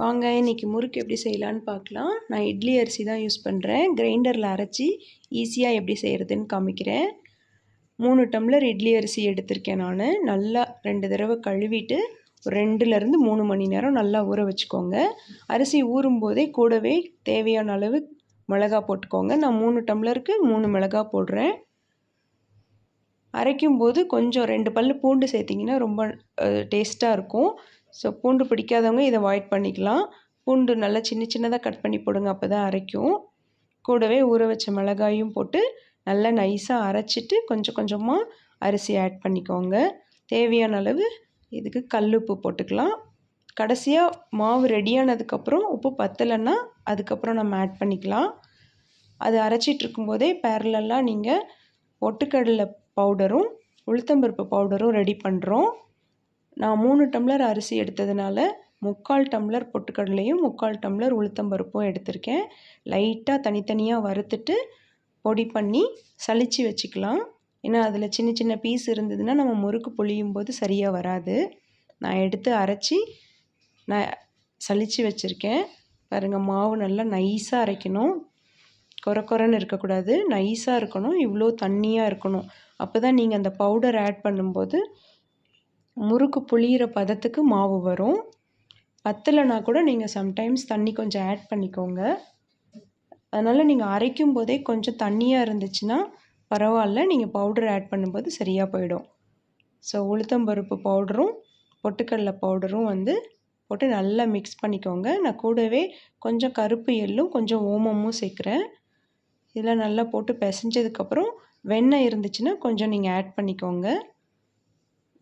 வாங்க இன்றைக்கி முறுக்கு எப்படி செய்யலான்னு பார்க்கலாம். நான் இட்லி அரிசி தான் யூஸ் பண்ணுறேன் கிரைண்டரில் அரைச்சி ஈஸியாக எப்படி செய்கிறதுன்னு காமிக்கிறேன். மூணு டம்ளர் இட்லி அரிசி எடுத்திருக்கேன் நான். நல்லா ரெண்டு தடவை கழுவிட்டு ஒரு ரெண்டுலேருந்து மூணு மணி நேரம் நல்லா ஊற வச்சுக்கோங்க. அரிசி ஊறும் போதே கூடவே தேவையான அளவு மிளகா போட்டுக்கோங்க. நான் மூணு டம்ளருக்கு மூணு மிளகா போடுறேன். அரைக்கும் போது கொஞ்சம் ரெண்டு பல் பூண்டு சேர்த்திங்கன்னா ரொம்ப டேஸ்ட்டாக இருக்கும். ஸோ பூண்டு பிடிக்காதவங்க இதை அவாய்ட் பண்ணிக்கலாம். பூண்டு நல்லா சின்ன சின்னதாக கட் பண்ணி போடுங்க. அப்போ தான் அரைக்கும். கூடவே ஊற வச்ச மிளகாயும் போட்டு நல்லா நைஸாக அரைச்சிட்டு கொஞ்சம் கொஞ்சமாக அரிசி ஆட் பண்ணிக்கோங்க. தேவையான அளவு இதுக்கு கல் உப்பு போட்டுக்கலாம். கடைசியாக மாவு ரெடியானதுக்கப்புறம் உப்பு பத்தலைன்னா அதுக்கப்புறம் நம்ம ஆட் பண்ணிக்கலாம். அது அரைச்சிட்டு இருக்கும்போதே பேரலெல்லாம் நீங்கள் ஒட்டுக்கடலை பவுடரும் உளுத்தம்பருப்பு பவுடரும் ரெடி பண்ணுறோம் நான் மூணு டம்ளர் அரிசி எடுத்ததுனால முக்கால் டம்ளர் பொட்டுக்கடலையும் முக்கால் டம்ளர் உளுத்தம்பருப்பும் எடுத்திருக்கேன். லைட்டாக தனித்தனியாக வறுத்துட்டு பொடி பண்ணி சளிச்சு வச்சுக்கலாம். ஏன்னா அதில் சின்ன சின்ன பீஸ் இருந்ததுன்னா நம்ம முறுக்கு புளியும் போது சரியாக வராது. நான் எடுத்து அரைச்சி நான் சளிச்சு வச்சுருக்கேன். பாருங்கள் மாவு நல்லா நைஸாக அரைக்கணும். குறை குறைன்னு இருக்கக்கூடாது. நைஸாக இருக்கணும். இவ்வளோ தண்ணியாக இருக்கணும். அப்போ தான் நீங்கள் அந்த பவுடர் ஆட் பண்ணும்போது முறுக்கு புளியிற பதத்துக்கு மாவு வரும். பத்தலைனா கூட நீங்கள் சம்டைம்ஸ் தண்ணி கொஞ்சம் ஆட் பண்ணிக்கோங்க. அதனால் நீங்கள் அரைக்கும் போதே கொஞ்சம் தண்ணியாக இருந்துச்சுன்னா பரவாயில்ல. நீங்கள் பவுடர் ஆட் பண்ணும்போது சரியாக போயிடும். ஸோ உளுத்தம்பருப்பு பவுடரும் பொட்டுக்கடலை பவுடரும் வந்து போட்டு நல்லா மிக்ஸ் பண்ணிக்கோங்க. நான் கூடவே கொஞ்சம் கருப்பு எள்ளும் கொஞ்சம் ஓமமும் சேர்க்குறேன். இதெல்லாம் நல்லா போட்டு பிசைஞ்சதுக்கப்புறம் வெண்ணெய் இருந்துச்சுன்னா கொஞ்சம் நீங்கள் ஆட் பண்ணிக்கோங்க.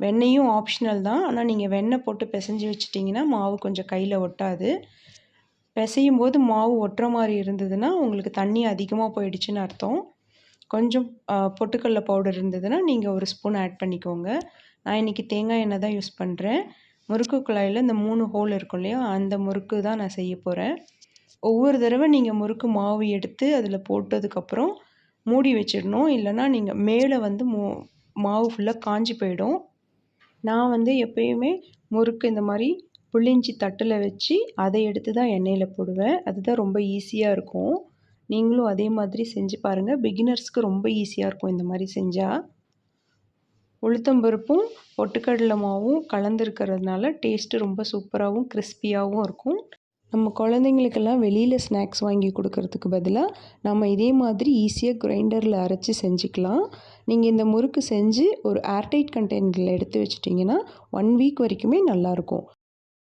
வெண்ணெயும் ஆப்ஷனல் தான். ஆனால் நீங்கள் வெண்ணெய் போட்டு பிசைஞ்சு வச்சிட்டிங்கன்னா மாவு கொஞ்சம் கையில் ஒட்டாது. பிசையும் போது மாவு ஒட்டுற மாதிரி இருந்ததுன்னா உங்களுக்கு தண்ணி அதிகமாக போயிடுச்சுன்னு அர்த்தம். கொஞ்சம் பொட்டுக்கடல பவுடர் இருந்ததுன்னா நீங்கள் ஒரு ஸ்பூன் ஆட் பண்ணிக்கோங்க. நான் இன்றைக்கி தேங்காய் எண்ணெய் தான் யூஸ் பண்ணுறேன் முறுக்கு குழாயில் இந்த மூணு ஹோல் இருக்கும் இல்லையா அந்த முறுக்கு தான் நான் செய்ய போகிறேன் ஒவ்வொரு தடவை நீங்கள் முறுக்கு மாவு எடுத்து அதில் போட்டதுக்கப்புறம் மூடி வச்சிடணும். இல்லைனா நீங்கள் மேலே வந்து மோ மாவு ஃபுல்லாக காஞ்சி போயிடும். நான் வந்து எப்பயுமே முறுக்கு இந்த மாதிரி புளிஞ்சி தட்டில் வச்சு அதை எடுத்து தான் எண்ணெயில் போடுவேன். அதுதான் ரொம்ப ஈஸியாக இருக்கும். நீங்களும் அதே மாதிரி செஞ்சு பாருங்கள் பிகினர்ஸ்க்கு ரொம்ப ஈஸியாக இருக்கும் இந்த மாதிரி செஞ்சால் உளுத்தம்பருப்பும் பொட்டுக்கடலை மாவும் கலந்துருக்கிறதுனால டேஸ்ட்டு ரொம்ப சூப்பராகவும் கிறிஸ்பியாகவும் இருக்கும். நம்ம குழந்தைங்களுக்கெல்லாம் வெளியில் ஸ்நாக்ஸ் வாங்கி கொடுக்கறதுக்கு பதிலாக நம்ம இதே மாதிரி ஈஸியாக கிரைண்டரில் அரைச்சி செஞ்சுக்கலாம். நீங்கள் இந்த முறுக்கு செஞ்சு ஒரு ஏர்டைட் கண்டெய்னரில் எடுத்து வச்சிட்டிங்கன்னா ஒன் வீக் வரைக்குமே நல்லாயிருக்கும்